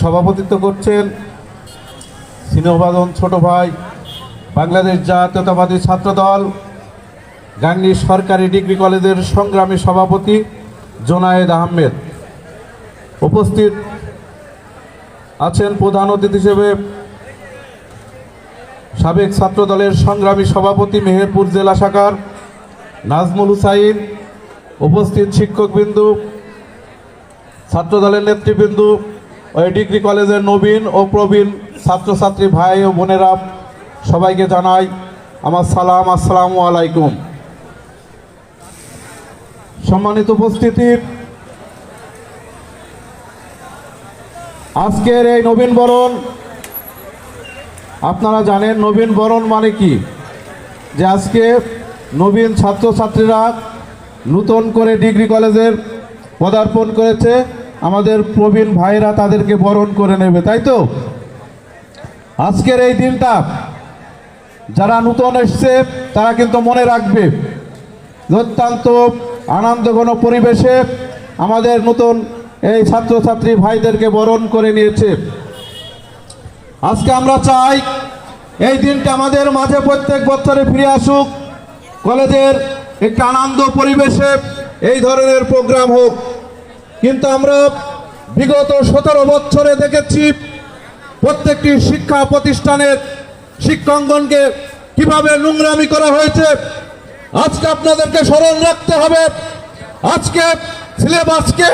সভাপতিত্ব করছেন সিনেহবাদন ছোট ভাই, বাংলাদেশ জাতীয়তাবাদী ছাত্রদল গাংনী সরকারি ডিগ্রি কলেজের সংগ্রামী সভাপতি জোনায়েদ আহমেদ। উপস্থিত আছেন প্রধান অতিথি হিসেবে সাবেক ছাত্রদলের সংগ্রামী সভাপতি মেহেরপুর জেলা শাখার নাজমুল হুসাইন, উপস্থিত শিক্ষকবিন্দু, ছাত্রদলের নেতৃবৃন্দ ওই ডিগ্রি কলেজের নবীন ও প্রবীণ ছাত্রছাত্রী ভাই ও বোনেরা সবাইকে জানাই আমার সালাম, আসসালামু আলাইকুম। সম্মানিত উপস্থিতি। আজকের এই নবীন বরণ, আপনারা জানেন নবীন বরণ মানে কি? যে আজকে নবীন ছাত্রছাত্রীরা নূতন করে ডিগ্রি কলেজের পদার্পণ করেছে। আমাদের প্রবীণ ভাইরা তাদেরকে বরণ করে নেবে, তাই তো? আজকের এই দিনটা যারা নূতন এসছে, তারা কিন্তু মনে রাখবে, অত্যন্ত আনন্দঘন পরিবেশে আমাদের নতুন এই ছাত্রছাত্রী ভাইদেরকে বরণ করে নিয়েছে। আজকে আমরা চাই এই দিনটা আমাদের মাঝে প্রত্যেক বছরে ফিরে আসুক, কলেজের একটা আনন্দ পরিবেশে এই ধরনের প্রোগ্রাম হোক। কিন্তু আমরা বিগত সতেরো বছরে দেখেছি প্রত্যেকটি শিক্ষা প্রতিষ্ঠানের শিক্ষাঙ্গনকে কীভাবে নোংরামি করা হয়েছে। আজকে আপনাদেরকে স্মরণ রাখতে হবে, আজকে সিলেবাসকে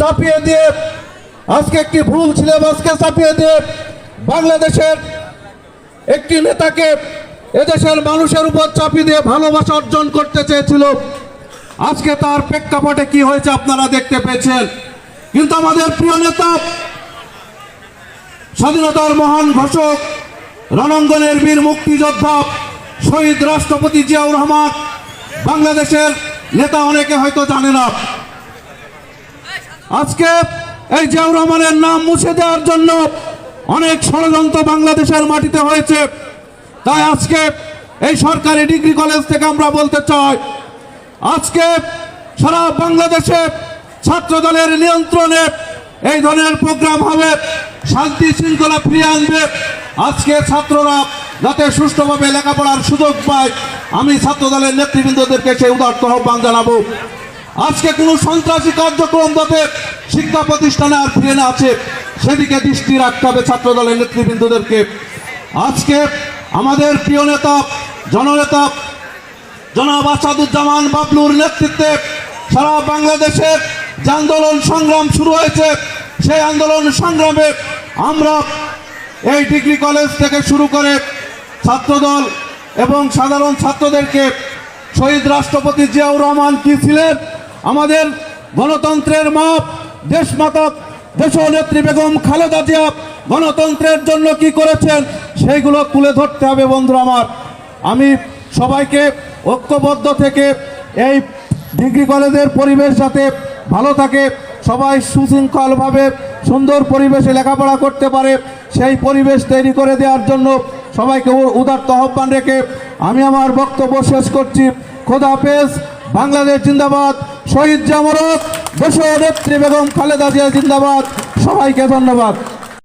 চাপিয়ে দিয়ে, আজকে একটি ভুল সিলেবাসকে চাপিয়ে দিয়ে বাংলাদেশের একটি নেতাকে এদেশের মানুষের উপর চাপিয়ে দিয়ে ভালোবাসা অর্জন করতে চেয়েছিল। আজকে তার প্রেক্ষাপটে কি হয়েছে আপনারা দেখতে পেয়েছেন। কিন্তু আমাদের প্রিয় নেতা, স্বাধীনতার মহান ঘোষক, রণাঙ্গনের বীর মুক্তিযোদ্ধা, শহীদ রাষ্ট্রপতি জিয়াউর রহমান, বাংলাদেশের নেতা অনেকে হয়তো জানে না। আজকে এই জিয়াউর রহমানের নাম মুছে দেওয়ার জন্য অনেক ষড়যন্ত্র বাংলাদেশের মাটিতে হয়েছে। তাই আজকে এই সরকারি ডিগ্রি কলেজ থেকে আমরা বলতে চাই আজকে সারা বাংলাদেশে ছাত্র দলের নিয়ন্ত্রণে এই ধরনের প্রোগ্রাম হবে, শান্তি শৃঙ্খলা ফিরিয়ে আনবে। আজকে ছাত্ররা যাতে সুষ্ঠুভাবে লেখাপড়ার সুযোগ পায়, আমি ছাত্র দলের নেতৃবৃন্দদেরকে সেই উদার্ত আহ্বান জানাব। আজকে কোনো সন্ত্রাসী কার্যক্রম যাতে শিক্ষা প্রতিষ্ঠানে আর ফিরে না আছে সেদিকে দৃষ্টি রাখতে হবে ছাত্র দলের নেতৃবৃন্দদেরকে। আজকে আমাদের প্রিয় নেতা, জননেতা জনাব আসাদুজ্জামান বাবলুর নেতৃত্বে সারা বাংলাদেশের যে আন্দোলন সংগ্রাম শুরু হয়েছে, সেই আন্দোলন সংগ্রামে আমরা এই ডিগ্রি কলেজ থেকে শুরু করে ছাত্রদল এবং সাধারণ ছাত্রদেরকে শহীদ রাষ্ট্রপতি জিয়াউর রহমান কি ছিলেন, আমাদের গণতন্ত্রের মাপ দেশমাতা দেশনেত্রী বেগম খালেদা জিয়া গণতন্ত্রের জন্য কি করেছেন, সেইগুলো তুলে ধরতে হবে বন্ধু আমার। আমি সবাইকে ঐক্যবদ্ধ থেকে এই ডিগ্রি কলেজের পরিবেশ যাতে ভালো থাকে, সবাই সুশৃঙ্খলভাবে সুন্দর পরিবেশে লেখাপড়া করতে পারে, সেই পরিবেশ তৈরি করে দেওয়ার জন্য সবাইকে উ- উদাত্ত আহ্বান রেখে আমি আমার বক্তব্য শেষ করছি। খোদা হাফেজ, বাংলাদেশ জিন্দাবাদ। শহীদ জামরত দেশ নেত্রী বেগম খালেদা জিয়া জিন্দাবাদ। সবাইকে ধন্যবাদ।